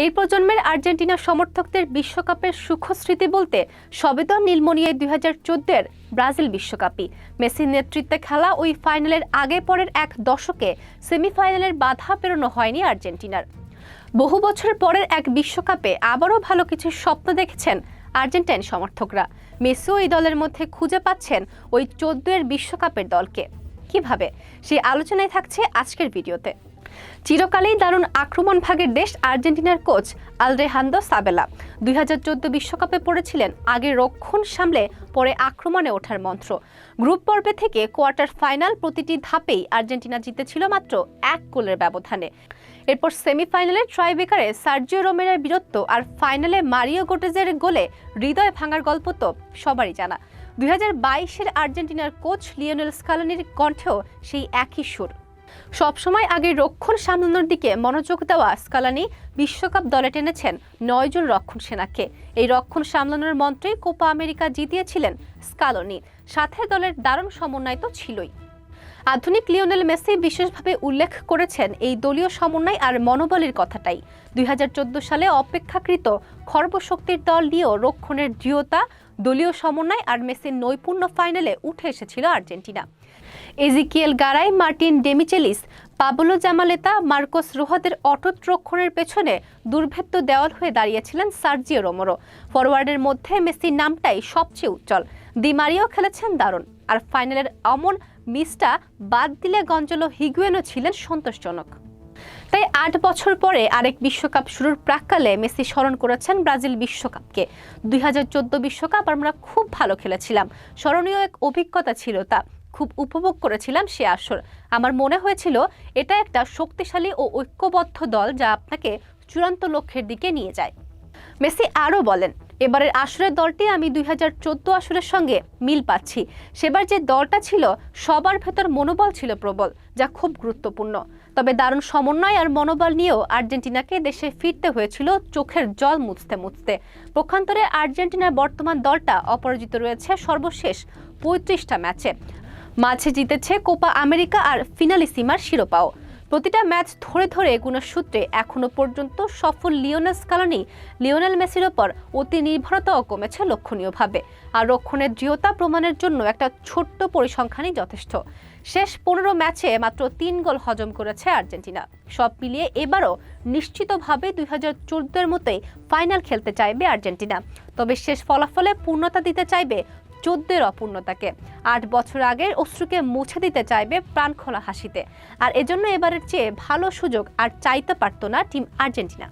এই প্রজন্মের আর্জেন্টিনা সমর্থকদের বিশ্বকাপের সুখস্মৃতি বলতে সবে তো নীলমণিয়ায় দুই হাজার চোদ্দের ব্রাজিল বিশ্বকাপই। মেসির নেতৃত্বে খেলা ওই ফাইনালের আগে পরের এক দশকে সেমিফাইনালের বাধা পেরোনো হয়নি আর্জেন্টিনার। বহু বছর পরের এক বিশ্বকাপে আবারও ভালো কিছু স্বপ্ন দেখেছেন আর্জেন্টাইন সমর্থকরা। মেসিও এই দলের মধ্যে খুঁজে পাচ্ছেন ওই চোদ্দের বিশ্বকাপের দলকে। কীভাবে? সেই আলোচনায় থাকছে আজকের ভিডিওতে। চিরকালেই দারুণ আক্রমণ ভাগের দেশ আর্জেন্টিনার কোচ আলরেহান্দো সাবেলা। দুই হাজার বিশ্বকাপে পড়েছিলেন আগে রক্ষণ সামলে, পরে আক্রমণে ওঠার মন্ত্র। গ্রুপ পর্বে থেকে কোয়ার্টার ফাইনাল প্রতিটি ধাপেই আর্জেন্টিনা জিতেছিল মাত্র এক গোলের ব্যবধানে। এরপর সেমিফাইনালে ট্রাইবেকারে সার্জিও রোমেরের বীরত্ব আর ফাইনালে মারিও গোটেজের গোলে হৃদয় ভাঙার গল্প তো সবারই জানা। দুই হাজার বাইশের আর্জেন্টিনার কোচ লিওনেল স্কালানির কণ্ঠেও সেই একই সুর। সবসময় আগে রক্ষণ সামলানোর দিকে মনোযোগ দেওয়া স্কালানি বিশ্বকাপ দলে টেনেছেন নয়জন রক্ষণ সেনাকে। এই রক্ষণ সামলানোর মন্ত্রেই কোপা আমেরিকা জিতিয়েছিলেন স্কালনি। সাথে দলের দারুণ সমন্বয় তো ছিলই। আধুনিক লিওনেল মেসি বিশেষভাবে উল্লেখ করেছেন এই দলীয় সমন্বয় আর মনোবলের কথাটাই। দুই হাজার চোদ্দ সালে অপেক্ষাকৃত খর্বশক্তির দল নিয়েও রক্ষণের দৃঢ়তা, দলীয় সমন্বয় আর মেসির নৈপুণ্য ফাইনালে উঠে এসেছিল Argentina. Ezequiel Garay, Martin Demichelis, Pablo Zabaleta, Marcos রোহাদের অটুট রক্ষণের পেছনে দুর্ভেদ্য দেওয়াল হয়ে দাঁড়িয়েছিলেন সার্জিও রোমোরো। ফরওয়ার্ডের মধ্যে মেসির নামটাই সবচেয়ে উজ্জ্বল। দিমারিও খেলেছেন দারুণ। আর ফাইনালের অমন মিসটা বাদ দিলে গঞ্জলো হিগুয়েনও ছিলেন সন্তোষজনক। তাই আট বছর পরে আরেক বিশ্বকাপ শুরুর প্রাককালে মেসি স্মরণ করেছেন ব্রাজিল বিশ্বকাপকে। দুই বিশ্বকাপ আমরা খুব ভালো খেলেছিলাম। স্মরণীয় এক অভিজ্ঞতা ছিল তা। খুব উপভোগ করেছিলাম সে আসর। আমার মনে হয়েছিল এটা একটা শক্তিশালী ও ঐক্যবদ্ধ দল যা আপনাকে চূড়ান্ত লক্ষ্যের দিকে নিয়ে যায়। মেসি আরও বলেন, এবারের আসরের দলটি আমি দুই হাজার চোদ্দ আসরের সঙ্গে মিল পাচ্ছি। সেবার যে দলটা ছিল, সবার ভেতর মনোবল ছিল প্রবল, যা খুব গুরুত্বপূর্ণ। তবে দারুণ সমন্বয় আর মনোবল নিয়েও আর্জেন্টিনাকে দেশে ফিরতে হয়েছিল চোখের জল মুছতে মুছতে। পক্ষান্তরে আর্জেন্টিনার বর্তমান দলটা অপরাজিত রয়েছে সর্বশেষ পঁয়ত্রিশটা ম্যাচে। মাঝে জিতেছে কোপা আমেরিকা আর ফিনালিসিমার শিরোপাও। প্রতিটা ম্যাচ ধরে ধরে এগুনোর সূত্রে এখনও পর্যন্ত সফল লিওনেল স্কালনি লিওনেল মেসির ওপর অতি নির্ভরতাও কমেছে লক্ষণীয়ভাবে। আর রক্ষণের দৃঢ়তা প্রমাণের জন্য একটা ছোট্ট পরিসংখ্যানই যথেষ্ট। শেষ পনেরো ম্যাচে মাত্র তিন গোল হজম করেছে আর্জেন্টিনা। সব মিলিয়ে এবারও নিশ্চিতভাবে দুই হাজার চোদ্দোর মতোই ফাইনাল খেলতে চাইবে আর্জেন্টিনা। তবে শেষ ফলাফলে পূর্ণতা দিতে চাইবে চোদ্দের অপূর্ণতাকে। আট বছর আগের অশ্রুকে মুছে দিতে চাইবে প্রাণখোলা হাসিতে। আর এজন্য এবারের চেয়ে ভালো সুযোগ আর চাইতে পারত না টিম আর্জেন্টিনা।